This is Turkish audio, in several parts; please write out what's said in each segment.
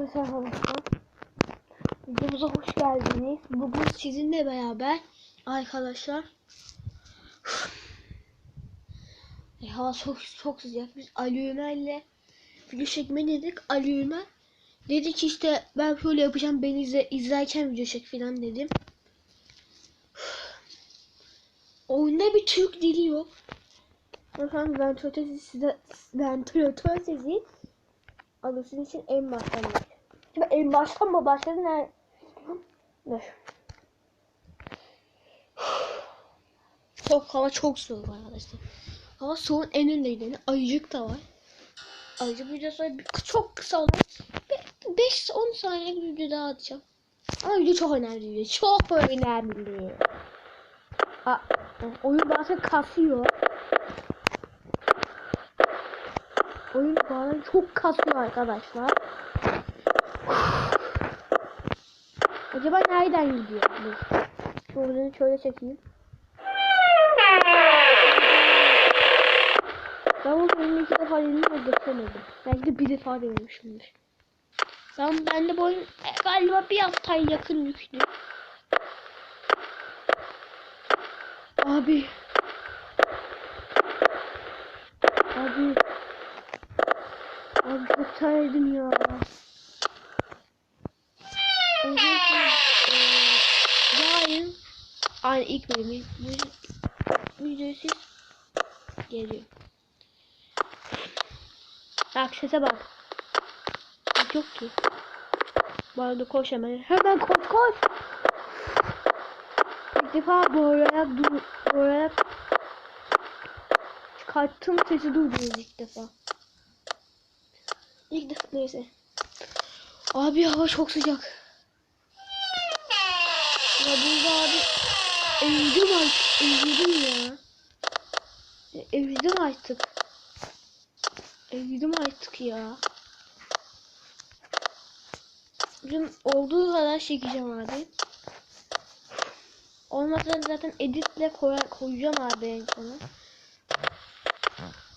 Arkadaşlar. Videomuza hoş geldiniz. Bugün sizinle beraber arkadaşlar e, hava çok çok sıcak. Biz Ali Ömer'le video çekme dedik. Ali dedi ki işte ben şöyle yapacağım beni izle, izlerken video çek falan dedim. Oyunda bir Türk dili yok. Efendim ventilatör sesi size ventilatör sesi alırsın için en. Şimdi en baştan mı başladı ne? Dur. Çok hava çok soğuk arkadaşlar. Hava soğuğun en önündeydi. Ayıcık da var. Ayıcık videosu çok kısa olan 5-10 saniye bir video daha atacağım. Ama video çok önemli video. Çok önemli. Aa, oyun bazen kasıyor. Oyun bazen çok kasıyor arkadaşlar. Acaba nereden gidiyor bu? Şuradan şöyle çekeyim. Ben bu oyunu iki defa denedim ve geçemedim. Belki de bir defa denemişimdir. Ben, ben de bu e, galiba bir haftaya yakın yüklü. Abi. Abi. Abi çok terledim ya. Aynı ilk bölümü bu videoyu siz geliyor. Bak sese bak. Yok ki. Bu arada koş hemen. Hemen koş koş. İlk defa bağırarak dur bağırarak çıkarttığım sesi duydunuz ilk defa. İlk defa neyse. Abi hava çok sıcak. Ya burada abi evdim artık. Evdim ya. Evdim artık. Evdim artık ya. Bizim olduğu kadar çekeceğim abi. Olmazsa zaten editle koyar, koyacağım abi en sona.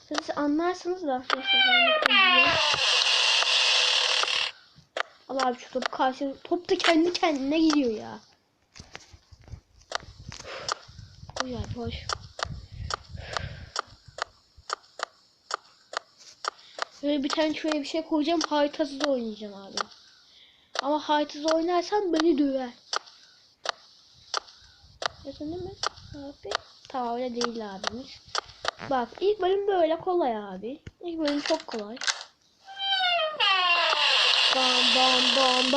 Siz anlarsınız da. Allah abi şu top karşı top da kendi kendine gidiyor ya. Abi hoş. Böyle bir tane şöyle bir şey koyacağım haritasız oynayacağım abi. Ama haritasız oynarsam beni döver. Yazın değil mi? Abi. Tamam öyle değil abimiz. Bak ilk bölüm böyle kolay abi. İlk bölüm çok kolay. Bam bam bam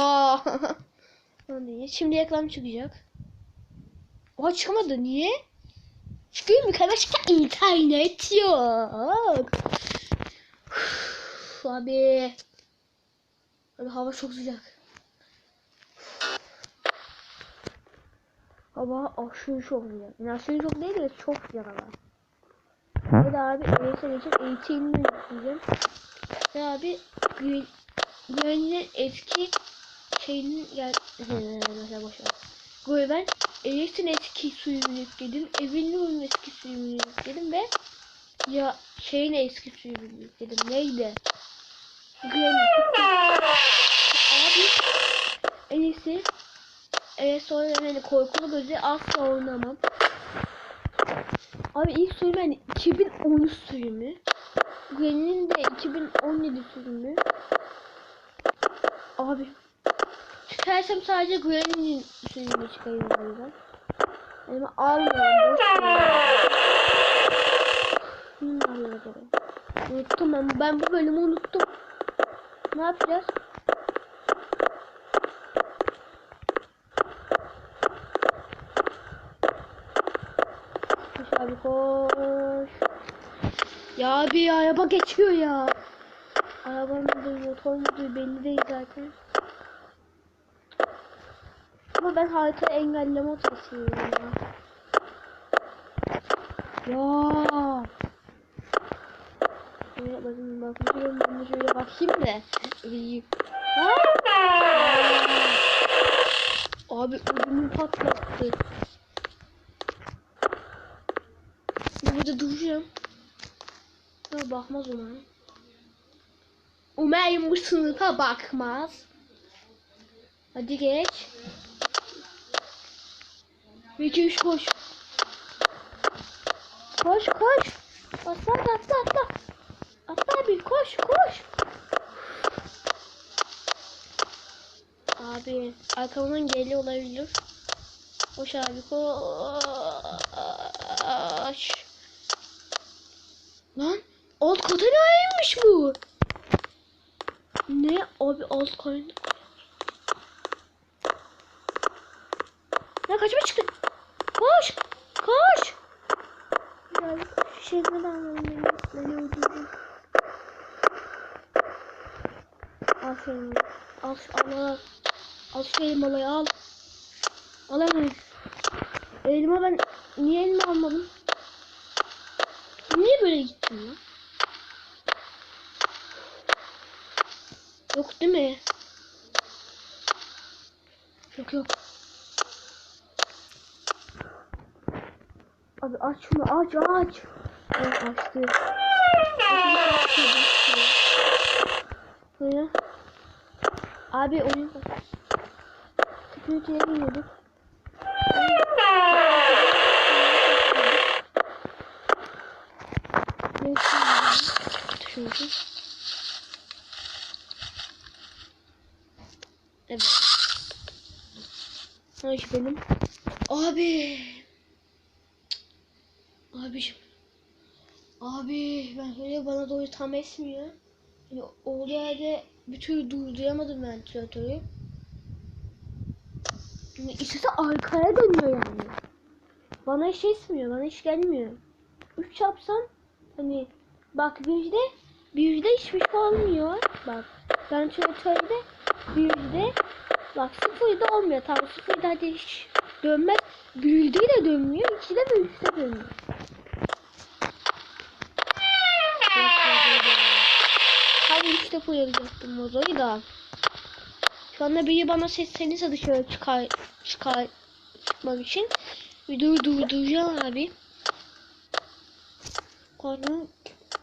bam. Şimdi reklam çıkacak. Oha çıkmadı niye? Mu arkadaşlar? İnternet yok. Üf, Abi. Abi hava çok sıcak. Hava aşırı çok sıcak. Yani aşırı çok değil de çok sıcak hava. Hadi abi eğitim için eğitimini yükleyeceğim. Ve abi güven, güvenliğin eski şeyinin gel mesela boş ver. Güven Elif'in eski suyunu yükledim. Evin Nur'un eski suyunu yükledim ve ya şeyin eski suyunu yükledim. Neydi? Güvenlik. Abi iyisi Evet sonra yani korkulu gözü asla oynamam. Abi ilk sürüm yani 2013 sürümü. Gwen'in de 2017 sürümü. Abi çıkarsam sadece Gwen'in sürümünü çıkarıyorum o yüzden. Ben almıyorum. Boş. Unuttum ben. Ben bu bölümü unuttum. Ne yapacağız? Koş abi koş. Ya abi araba geçiyor ya. Araba mıdır motor mudur belli değil zaten. Ama ben harita engelleme taşıyorum ya. Ya. Şöyle bakayım bakıyorum de şöyle bakayım da. Abi ödümü patlattı. Burada duracağım. Ha, bakmaz umarım. Umarım bu sınıfa bakmaz. Hadi geç. Bir iki üç koş. Koş koş. Atla atla atla. Atla abi koş koş. Abi arkamdan geliyor olabilir. Koş abi koş. Lan alt kata neymiş bu? Ne abi alt kata Ya kaçma çıktı. Koş. Koş. Ya şu şeyden anladım beni. Beni öldürdü. Aferin. Al al al. Al şu elmalayı al. Al hemen. Elma ben niye elma almadım? Niye böyle gittin lan? Yok değil mi? Yok yok. Abi aç şunu aç aç. Evet açtı. Böyle. Abi oyun. Security'ye giriyorduk. Şunu. Evet. Hoş benim. Abi. Abiciğim. Abi ben şöyle bana doğru tam esmiyor. Yani olduğu yerde bir türlü durduramadım ventilatörü. Yani istese arkaya dönüyor yani. Bana hiç esmiyor, bana hiç gelmiyor. 3 yapsam hani bak birde birde hiçbir şey olmuyor. Bak ventilatörde birde bak sıfırda olmuyor. Tam sıfırda hadi hiç dönmez. Birde de dönmüyor, ikide ve üçte dönüyor. Defa yapacaktım mozoyu da. Şu anda biri bana seslenirse dışarı çıkar, çıkar çıkmam için videoyu durduracağım abi. Korkun.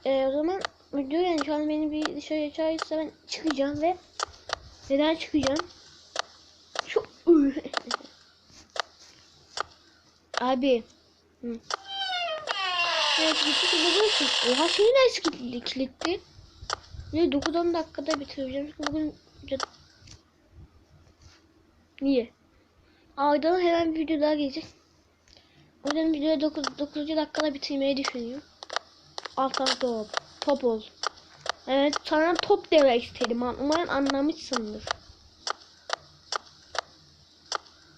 Ee, o zaman video yani şu an beni bir dışarı çağırırsa ben çıkacağım ve neden çıkacağım? Şu abi. Hı. Evet gittik bulursun. Oha şeyi nasıl kilitli? kilitli? Ne 9-10 dakikada bitireceğim. Çünkü bugün Niye? Arda'nın hemen bir video daha gelecek. O yüzden videoyu 9, 9. dakikada bitirmeyi düşünüyorum. Altan top. Top ol. Evet sana top demek istedim. Umarım anlamışsındır.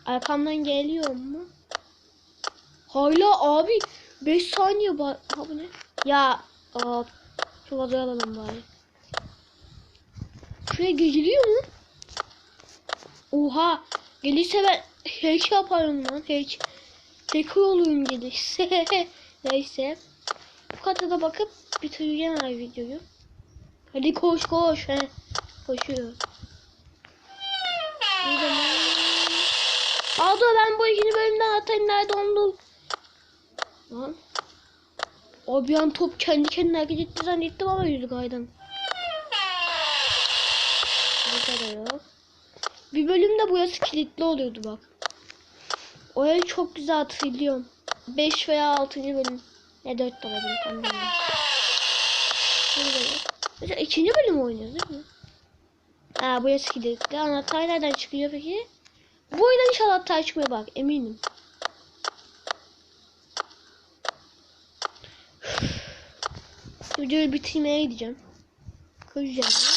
Arkamdan geliyor mu? Hala abi 5 saniye var. Ha bu ne? Ya aa, şu vazoyu alalım bari. Şuraya geçiliyor mu? Oha. Gelirse ben hack yaparım lan. Hack. Hacker olurum gelirse. Neyse. Bu kadar bakıp bitireceğim abi videoyu. Hadi koş koş. He. Koşuyor. Aldo ben bu ikinci bölümden atayım nerede onu Lan. O bir an top kendi kendine hareket etti zannettim ama yüzü kaydan. Yok. Bir bölümde burası kilitli oluyordu bak. Orayı çok güzel hatırlıyorum. 5 veya 6. bölüm. Ne 4 de olabilir. Mesela ikinci bölüm oynuyoruz değil mi? Ha burası kilitli. Anahtar nereden çıkıyor peki? Bu oyundan inşallah anahtar çıkmıyor bak eminim. Videoyu bitirmeye gideceğim. Koyacağım.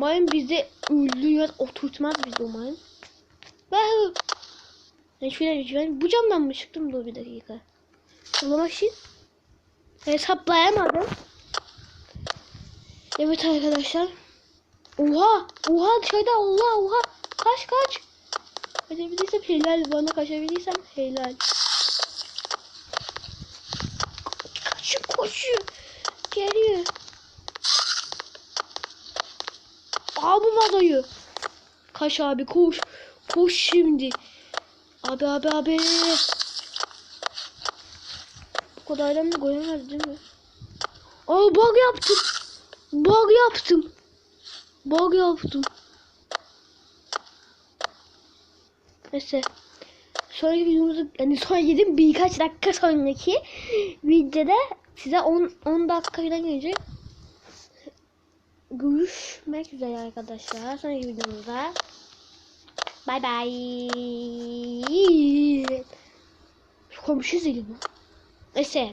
Umarım bize ünlü yer oturtmaz bizi umarım. Vahı. Ben şöyle ben bu camdan mı çıktım dur bir dakika. Sulamak için hesaplayamadım. Evet arkadaşlar. Oha! Oha dışarıda Allah oha! Kaç kaç! Kaçabilirsem helal bana kaçabilirsem helal. Kaçıyor koşuyor. Geliyor. Al bu vazoyu. Kaç abi koş. Koş şimdi. Abi abi abi. Bu kadardan da koyamaz değil mi? Aa bug yaptım. Bug yaptım. Bug yaptım. Neyse. Sonraki videomuzu yani sonra yedim birkaç dakika sonraki videoda size 10 10 dakika falan gelecek. Görüşmek üzere arkadaşlar. Sonraki videomuzda. Bay bay. Komşu zili mi? Neyse.